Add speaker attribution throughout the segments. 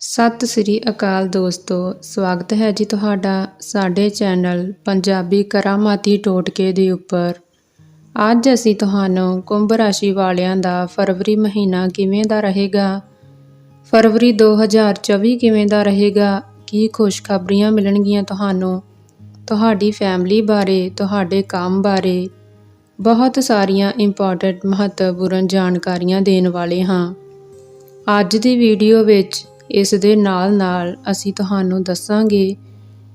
Speaker 1: ਸਤਿ ਸ੍ਰੀ ਅਕਾਲ ਦੋਸਤੋ, ਸਵਾਗਤ ਹੈ ਜੀ ਤੁਹਾਡਾ ਸਾਡੇ ਚੈਨਲ ਪੰਜਾਬੀ ਕਰਾਮਾਤੀ ਟੋਟਕੇ ਦੇ ਉੱਪਰ। ਅੱਜ ਅਸੀਂ ਤੁਹਾਨੂੰ ਕੁੰਭ ਰਾਸ਼ੀ ਵਾਲਿਆਂ ਦਾ ਫਰਵਰੀ ਮਹੀਨਾ ਕਿਵੇਂ ਦਾ ਰਹੇਗਾ, ਫਰਵਰੀ 2024 ਕਿਵੇਂ ਦਾ ਰਹੇਗਾ, ਕੀ ਖੁਸ਼ਖਬਰੀਆਂ ਮਿਲਣਗੀਆਂ ਤੁਹਾਨੂੰ, ਤੁਹਾਡੀ ਫੈਮਿਲੀ ਬਾਰੇ, ਤੁਹਾਡੇ ਕੰਮ ਬਾਰੇ ਬਹੁਤ ਸਾਰੀਆਂ ਇੰਪੋਰਟੈਂਟ ਮਹੱਤਵਪੂਰਨ ਜਾਣਕਾਰੀਆਂ ਦੇਣ ਵਾਲੇ ਹਾਂ। ਅੱਜ ਦੀ ਵੀਡੀਓ ਵਿੱਚ ਇਸ ਦੇ ਨਾਲ-ਨਾਲ ਅਸੀਂ ਤੁਹਾਨੂੰ ਦੱਸਾਂਗੇ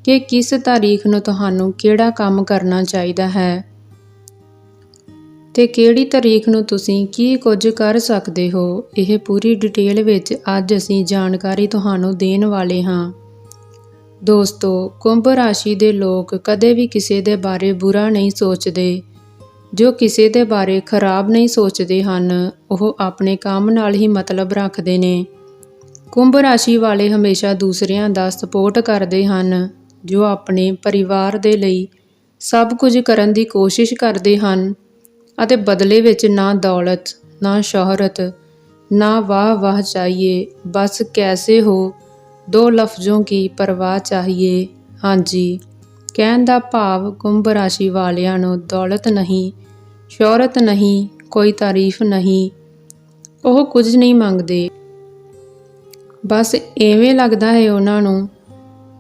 Speaker 1: ਕਿ ਕਿਸ ਤਾਰੀਖ ਨੂੰ ਤੁਹਾਨੂੰ ਕਿਹੜਾ ਕੰਮ ਕਰਨਾ ਚਾਹੀਦਾ ਹੈ ਤੇ ਕਿਹੜੀ ਤਾਰੀਖ ਨੂੰ ਤੁਸੀਂ ਕੀ ਕੁਝ ਕਰ ਸਕਦੇ ਹੋ, ਇਹ ਪੂਰੀ ਡਿਟੇਲ ਵਿੱਚ ਅੱਜ ਅਸੀਂ ਜਾਣਕਾਰੀ ਤੁਹਾਨੂੰ ਦੇਣ ਵਾਲੇ ਹਾਂ। ਦੋਸਤੋ, ਕੁੰਭ ਰਾਸ਼ੀ ਦੇ ਲੋਕ ਕਦੇ ਵੀ ਕਿਸੇ ਦੇ ਬਾਰੇ ਬੁਰਾ ਨਹੀਂ ਸੋਚਦੇ। ਜੋ ਕਿਸੇ ਦੇ ਬਾਰੇ ਖਰਾਬ ਨਹੀਂ ਸੋਚਦੇ ਹਨ, ਉਹ ਆਪਣੇ ਕੰਮ ਨਾਲ ਹੀ ਮਤਲਬ ਰੱਖਦੇ ਨੇ। ਕੁੰਭ ਰਾਸ਼ੀ ਵਾਲੇ ਹਮੇਸ਼ਾ ਦੂਸਰਿਆਂ ਦਾ ਸਪੋਰਟ ਕਰਦੇ ਹਨ, ਜੋ ਆਪਣੇ ਪਰਿਵਾਰ ਦੇ ਲਈ ਸਭ ਕੁਝ ਕਰਨ ਦੀ ਕੋਸ਼ਿਸ਼ ਕਰਦੇ ਹਨ ਅਤੇ ਬਦਲੇ ਵਿੱਚ ਨਾ ਦੌਲਤ, ਨਾ ਸ਼ੋਹਰਤ, ਨਾ ਵਾਹ ਵਾਹ ਚਾਹੀਏ, ਬਸ ਕੈਸੇ ਹੋ, ਦੋ ਲਫ਼ਜ਼ੋਂ ਕੀ ਪਰਵਾਹ ਚਾਹੀਏ। ਹਾਂਜੀ, ਕਹਿਣ ਦਾ ਭਾਵ ਕੁੰਭ ਰਾਸ਼ੀ ਵਾਲਿਆਂ ਨੂੰ ਦੌਲਤ ਨਹੀਂ, ਸ਼ੋਹਰਤ ਨਹੀਂ, ਕੋਈ ਤਾਰੀਫ ਨਹੀਂ, ਉਹ ਕੁਝ ਨਹੀਂ ਮੰਗਦੇ। ਬਸ ਐਵੇਂ ਲੱਗਦਾ ਹੈ ਉਹਨਾਂ ਨੂੰ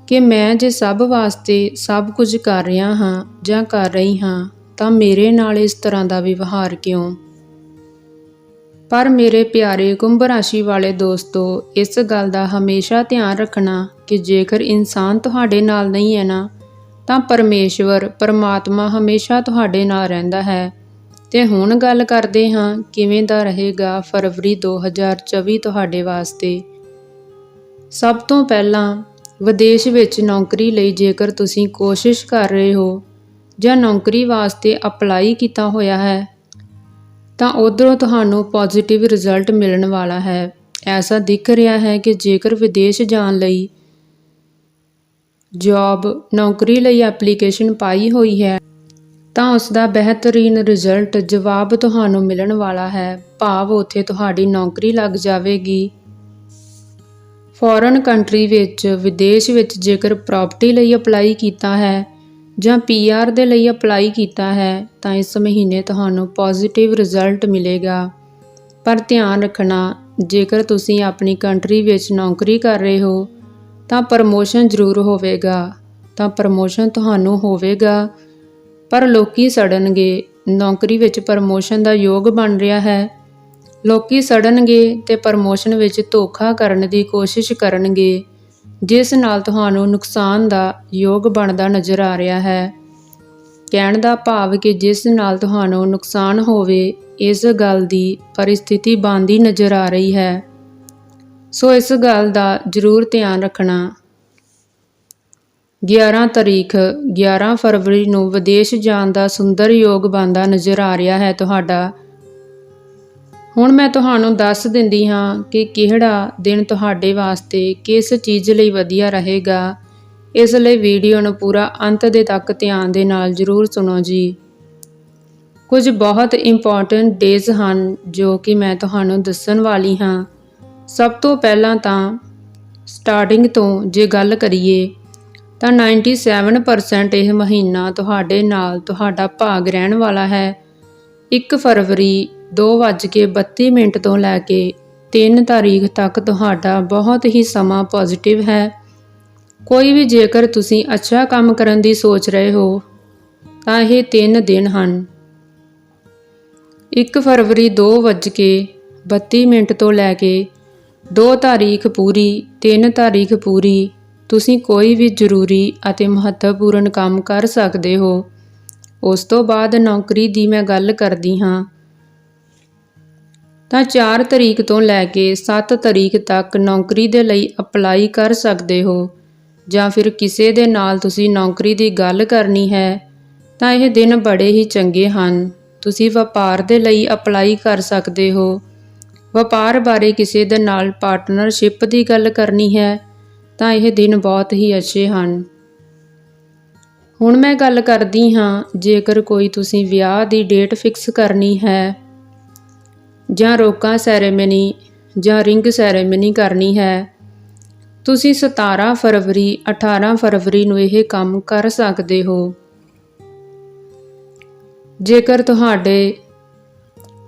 Speaker 1: ਕਿ ਮੈਂ ਜੇ ਸਭ ਵਾਸਤੇ ਸਭ ਕੁਝ ਕਰ ਰਿਹਾ ਹਾਂ ਜਾਂ ਕਰ ਰਹੀ ਹਾਂ, ਤਾਂ ਮੇਰੇ ਨਾਲ ਇਸ ਤਰ੍ਹਾਂ ਦਾ ਵਿਵਹਾਰ ਕਿਉਂ? ਪਰ ਮੇਰੇ ਪਿਆਰੇ ਕੁੰਭ ਰਾਸ਼ੀ ਵਾਲੇ ਦੋਸਤੋ, ਇਸ ਗੱਲ ਦਾ ਹਮੇਸ਼ਾ ਧਿਆਨ ਰੱਖਣਾ ਕਿ ਜੇਕਰ ਇਨਸਾਨ ਤੁਹਾਡੇ ਨਾਲ ਨਹੀਂ ਹੈ ਨਾ, ਤਾਂ ਪਰਮੇਸ਼ਵਰ, ਪਰਮਾਤਮਾ ਹਮੇਸ਼ਾ ਤੁਹਾਡੇ ਨਾਲ ਰਹਿੰਦਾ ਹੈ। ਤੇ ਹੁਣ ਗੱਲ ਕਰਦੇ ਹਾਂ ਕਿਵੇਂ ਦਾ ਰਹੇਗਾ ਫਰਵਰੀ 2024 ਤੁਹਾਡੇ ਵਾਸਤੇ। ਸਭ ਤੋਂ ਪਹਿਲਾਂ ਵਿਦੇਸ਼ ਵਿੱਚ ਨੌਕਰੀ ਲਈ ਜੇਕਰ ਤੁਸੀਂ ਕੋਸ਼ਿਸ਼ ਕਰ ਰਹੇ ਹੋ ਜਾਂ ਨੌਕਰੀ ਵਾਸਤੇ ਅਪਲਾਈ ਕੀਤਾ ਹੋਇਆ ਹੈ, ਤਾਂ ਉਧਰੋਂ ਤੁਹਾਨੂੰ ਪੋਜ਼ਿਟਿਵ ਰਿਜ਼ਲਟ ਮਿਲਣ ਵਾਲਾ ਹੈ। ਐਸਾ ਦਿਖ ਰਿਹਾ ਹੈ ਕਿ ਜੇਕਰ ਵਿਦੇਸ਼ ਜਾਣ ਲਈ ਜੌਬ ਨੌਕਰੀ ਲਈ ਐਪਲੀਕੇਸ਼ਨ ਪਾਈ ਹੋਈ ਹੈ, ਤਾਂ ਉਸ ਦਾ ਬਿਹਤਰੀਨ ਰਿਜ਼ਲਟ ਜਵਾਬ ਤੁਹਾਨੂੰ ਮਿਲਣ ਵਾਲਾ ਹੈ। ਭਾਵ ਉੱਥੇ ਤੁਹਾਡੀ ਨੌਕਰੀ ਲੱਗ ਜਾਵੇਗੀ। ਫੋਰਨ ਕੰਟਰੀ ਵਿੱਚ, ਵਿਦੇਸ਼ ਵਿੱਚ ਜੇਕਰ ਪ੍ਰਾਪਰਟੀ ਲਈ ਅਪਲਾਈ ਕੀਤਾ ਹੈ ਜਾਂ ਪੀਆਰ ਦੇ ਲਈ ਅਪਲਾਈ ਕੀਤਾ ਹੈ, ਤਾਂ ਇਸ ਮਹੀਨੇ ਤੁਹਾਨੂੰ ਪੋਜ਼ਿਟਿਵ ਰਿਜ਼ਲਟ ਮਿਲੇਗਾ। ਪਰ ਧਿਆਨ ਰੱਖਣਾ, ਜੇਕਰ ਤੁਸੀਂ ਆਪਣੀ ਕੰਟਰੀ ਵਿੱਚ ਨੌਕਰੀ ਕਰ ਰਹੇ ਹੋ, ਤਾਂ ਪ੍ਰਮੋਸ਼ਨ ਜ਼ਰੂਰ ਹੋਵੇਗਾ। ਤਾਂ ਪ੍ਰਮੋਸ਼ਨ ਤੁਹਾਨੂੰ ਹੋਵੇਗਾ। ਪਰ ਲੋਕੀ ਸੜਨਗੇ, ਨੌਕਰੀ ਵਿੱਚ ਪ੍ਰਮੋਸ਼ਨ ਦਾ ਯੋਗ ਬਣ ਰਿਹਾ ਹੈ। ਲੋਕੀ ਸੜਨਗੇ ਤੇ ਪ੍ਰਮੋਸ਼ਨ ਵਿੱਚ ਧੋਖਾ ਕਰਨ ਦੀ ਕੋਸ਼ਿਸ਼ ਕਰਨਗੇ, ਜਿਸ ਨਾਲ ਤੁਹਾਨੂੰ ਨੁਕਸਾਨ ਦਾ ਯੋਗ ਬਣਦਾ ਨਜ਼ਰ ਆ ਰਿਹਾ ਹੈ। ਕਹਿਣ ਦਾ ਭਾਵ ਕਿ ਜਿਸ ਨਾਲ ਤੁਹਾਨੂੰ ਨੁਕਸਾਨ ਹੋਵੇ, ਇਸ ਗੱਲ ਦੀ ਪਰਿਸਥਿਤੀ ਬਣਦੀ ਨਜ਼ਰ ਆ ਰਹੀ ਹੈ। ਸੋ ਇਸ ਗੱਲ ਦਾ ਜ਼ਰੂਰ ਧਿਆਨ ਰੱਖਣਾ। 11 ਤਾਰੀਖ 11 ਫਰਵਰੀ ਨੂੰ ਵਿਦੇਸ਼ ਜਾਣ ਦਾ ਸੁੰਦਰ ਯੋਗ ਬਣਦਾ ਨਜ਼ਰ ਆ ਰਿਹਾ ਹੈ ਤੁਹਾਡਾ। ਹੁਣ ਮੈਂ ਤੁਹਾਨੂੰ ਦੱਸ ਦਿੰਦੀ ਹਾਂ ਕਿ ਕਿਹੜਾ ਦਿਨ ਤੁਹਾਡੇ ਵਾਸਤੇ ਕਿਸ ਚੀਜ਼ ਲਈ ਵਧੀਆ ਰਹੇਗਾ। ਇਸ ਲਈ ਵੀਡੀਓ ਨੂੰ ਪੂਰਾ ਅੰਤ ਦੇ ਤੱਕ ਧਿਆਨ ਦੇ ਨਾਲ ਜ਼ਰੂਰ ਸੁਣੋ ਜੀ। ਕੁਝ ਬਹੁਤ ਇੰਪੋਰਟੈਂਟ ਡੇਜ਼ ਹਨ ਜੋ ਕਿ ਮੈਂ ਤੁਹਾਨੂੰ ਦੱਸਣ ਵਾਲੀ ਹਾਂ। ਸਭ ਤੋਂ ਪਹਿਲਾਂ ਤਾਂ ਸਟਾਰਟਿੰਗ ਤੋਂ ਜੇ ਗੱਲ ਕਰੀਏ ਤਾਂ 97% ਇਹ ਮਹੀਨਾ ਤੁਹਾਡੇ ਨਾਲ ਤੁਹਾਡਾ ਭਾਗ ਰਹਿਣ ਵਾਲਾ ਹੈ। 1 ਫਰਵਰੀ 2:32 ਮਿੰਟ ਤੋਂ ਲੈ ਕੇ 3 ਤਾਰੀਖ ਤੱਕ ਤੁਹਾਡਾ ਬਹੁਤ ਹੀ ਸਮਾਂ ਪੋਜ਼ਿਟਿਵ ਹੈ। ਕੋਈ ਵੀ ਜੇਕਰ ਤੁਸੀਂ ਅੱਛਾ ਕੰਮ ਕਰਨ ਦੀ ਸੋਚ ਰਹੇ ਹੋ, ਤਾਂ ਇਹ 3 ਦਿਨ ਹਨ। 1 ਫਰਵਰੀ 2:32 ਮਿੰਟ ਤੋਂ ਲੈ ਕੇ 2 ਤਾਰੀਖ ਪੂਰੀ 3 ਤਾਰੀਖ ਪੂਰੀ, ਤੁਸੀਂ ਕੋਈ ਵੀ ਜ਼ਰੂਰੀ ਅਤੇ ਮਹੱਤਵਪੂਰਨ ਕੰਮ ਕਰ ਸਕਦੇ ਹੋ। ਉਸ ਤੋਂ ਬਾਅਦ ਨੌਕਰੀ ਦੀ ਮੈਂ ਗੱਲ ਕਰਦੀ ਹਾਂ। ਤਾਂ 4 ਤਰੀਕ ਤੋਂ ਲੈ ਕੇ 7 ਤਰੀਕ ਤੱਕ ਨੌਕਰੀ ਦੇ ਲਈ ਅਪਲਾਈ ਕਰ ਸਕਦੇ ਹੋ। ਜਾਂ ਫਿਰ ਕਿਸੇ ਦੇ ਨਾਲ ਤੁਸੀਂ ਨੌਕਰੀ ਦੀ ਗੱਲ ਕਰਨੀ ਹੈ, ਤਾਂ ਇਹ ਦਿਨ ਬੜੇ ਹੀ ਚੰਗੇ ਹਨ। ਤੁਸੀਂ ਵਪਾਰ ਦੇ ਲਈ ਅਪਲਾਈ ਕਰ ਸਕਦੇ ਹੋ। ਵਪਾਰ ਬਾਰੇ ਕਿਸੇ ਦੇ ਨਾਲ ਪਾਰਟਨਰਸ਼ਿਪ ਦੀ ਗੱਲ ਕਰਨੀ ਹੈ, ਤਾਂ ਇਹ ਦਿਨ ਬਹੁਤ ਹੀ ਅੱਛੇ ਹਨ। ਹੁਣ ਮੈਂ ਗੱਲ ਕਰਦੀ ਹਾਂ, ਜੇਕਰ ਕੋਈ ਤੁਸੀਂ ਵਿਆਹ ਦੀ ਡੇਟ ਫਿਕਸ ਕਰਨੀ ਹੈ, ਜਾਂ ਰੋਕਾ ਸੈਰੇਮਨੀ, ਜਾਂ ਰਿੰਗ ਸੈਰੇਮਨੀ ਕਰਨੀ ਹੈ, ਤੁਸੀਂ 17 ਫਰਵਰੀ 18 ਫਰਵਰੀ ਨੂੰ ਇਹ ਕੰਮ ਕਰ ਸਕਦੇ ਹੋ। ਜੇਕਰ ਤੁਹਾਡੇ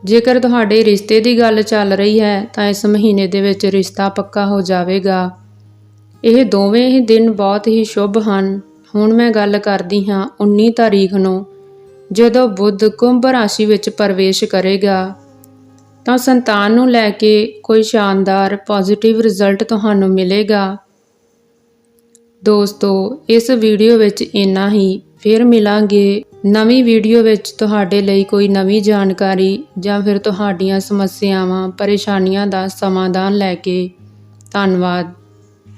Speaker 1: ਜੇਕਰ ਤੁਹਾਡੇ ਰਿਸ਼ਤੇ ਦੀ ਗੱਲ ਚੱਲ ਰਹੀ ਹੈ, ਤਾਂ ਇਸ ਮਹੀਨੇ ਦੇ ਵਿੱਚ ਰਿਸ਼ਤਾ ਪੱਕਾ ਹੋ ਜਾਵੇਗਾ। ਇਹ ਦੋਵੇਂ ਹੀ ਦਿਨ ਬਹੁਤ ਹੀ ਸ਼ੁਭ ਹਨ। ਹੁਣ ਮੈਂ ਗੱਲ ਕਰਦੀ ਹਾਂ 19 ਤਾਰੀਖ ਨੂੰ, ਜਦੋਂ ਬੁੱਧ ਕੁੰਭ ਰਾਸ਼ੀ ਵਿੱਚ ਪ੍ਰਵੇਸ਼ ਕਰੇਗਾ, ਤਾਂ ਸੰਤਾਨ ਨੂੰ ਲੈ ਕੇ ਕੋਈ ਸ਼ਾਨਦਾਰ ਪੋਜ਼ਿਟਿਵ ਰਿਜ਼ਲਟ ਤੁਹਾਨੂੰ ਮਿਲੇਗਾ। ਦੋਸਤੋ, ਇਸ ਵੀਡੀਓ ਵਿੱਚ ਇੰਨਾ ਹੀ, ਫਿਰ ਮਿਲਾਂਗੇ ਨਵੀਂ ਵੀਡੀਓ ਵਿੱਚ ਤੁਹਾਡੇ ਲਈ ਕੋਈ ਨਵੀਂ ਜਾਣਕਾਰੀ ਜਾਂ ਫਿਰ ਤੁਹਾਡੀਆਂ ਸਮੱਸਿਆਵਾਂ, ਪਰੇਸ਼ਾਨੀਆਂ ਦਾ ਸਮਾਧਾਨ ਲੈ ਕੇ। ਧੰਨਵਾਦ।